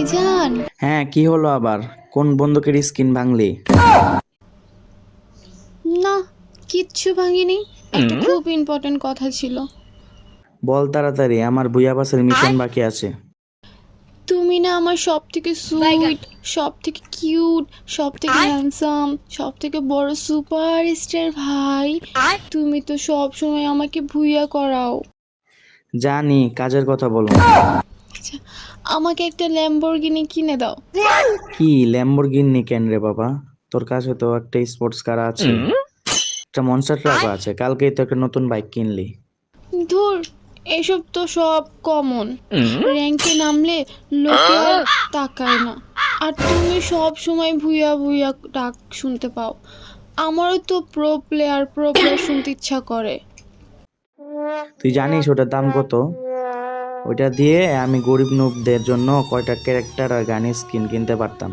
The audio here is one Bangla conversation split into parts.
ভাইজান। হ্যাঁ কি হলো আবার? কোন বন্দুকের স্কিন ভাঙলি? না কিচ্ছু ভাঙিনি। একটা খুব ইম্পর্টেন্ট কথা ছিল। বল তাড়াতাড়ি আমার বুয়া বাসের মিশন বাকি আছে। তুমি না আমার সব থেকে সুইট সব থেকে কিউট সব থেকে হ্যান্ডসাম সব থেকে বড় সুপার স্টার ভাই তুমি তো সব সময় আমাকে ভুইয়া করাও। জানি কাজের কথা বলো। আচ্ছা আমাকে একটা ল্যাম্বরগিনি কিনে দাও। কি ল্যাম্বরগিনি কেন রে বাবা? তোর কাছে তো একটা স্পোর্টস কার আছে। একটা মনস্টার ট্রাক আছে। কালকেই তো একটা নতুন বাইক কিনলি। ধুর এসব তো সব কমন র্যাঙ্কে নামলে লোকে আর তাকায় না। আর তুমি সব সময় ভুইয়া ভুইয়া ডাক শুনতে পাও। আমারও তো প্রো প্লেয়ার প্রো প্লেয়ার শুনতে ইচ্ছা করে। তুই জানিস ওটার দাম কত? ওইটা দিয়ে আমি গরিব নুবদের জন্য কয়টা ক্যারেক্টার আর গানের স্কিন কিনতে পারতাম।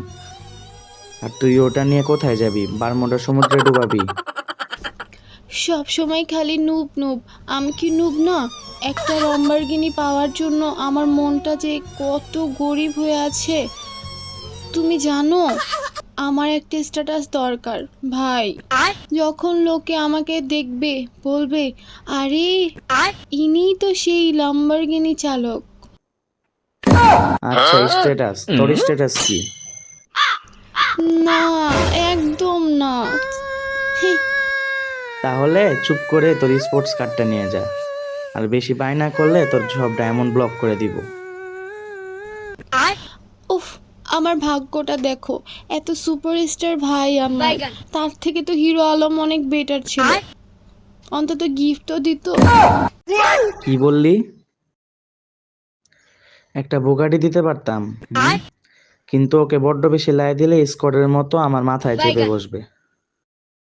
আর তুই ওটা নিয়ে কোথায় যাবি? বারমোটা সমুদ্রে ডুবাবি। সব সময় খালি নুব নুব আমি কি নুব না? একটা লম্বারগিনি পাওয়ার জন্য আমার মনটা যে কত গরিব হয়ে আছে। তুমি জানো? আমার একটা স্ট্যাটাস দরকার ভাই। যখন লোকে আমাকে দেখবে বলবে আরে ইনিই তো সেই লাম্বারগিনি চালক। আচ্ছা স্ট্যাটাস তোর স্ট্যাটাস কি? না একদম না। তাহলে চুপ করে তোর স্পোর্টস কার্ডটা নিয়ে যা। আর বেশি বায়না করলে তোর সব ডায়মন্ড ব্লক করে দিব। উফ আমার ভাগ্যটা দেখো এত সুপারস্টার ভাই আমার। তার থেকে তো হিরো আলম অনেক বেটার ছিল। অন্তত গিফটও দিত। কি বললি? একটা বোগাটি দিতে পারতাম। কিন্তু ওকে বড্ড বেশি লাই দিলে স্কটের মতো আমার মাথায় চেপে বসবে।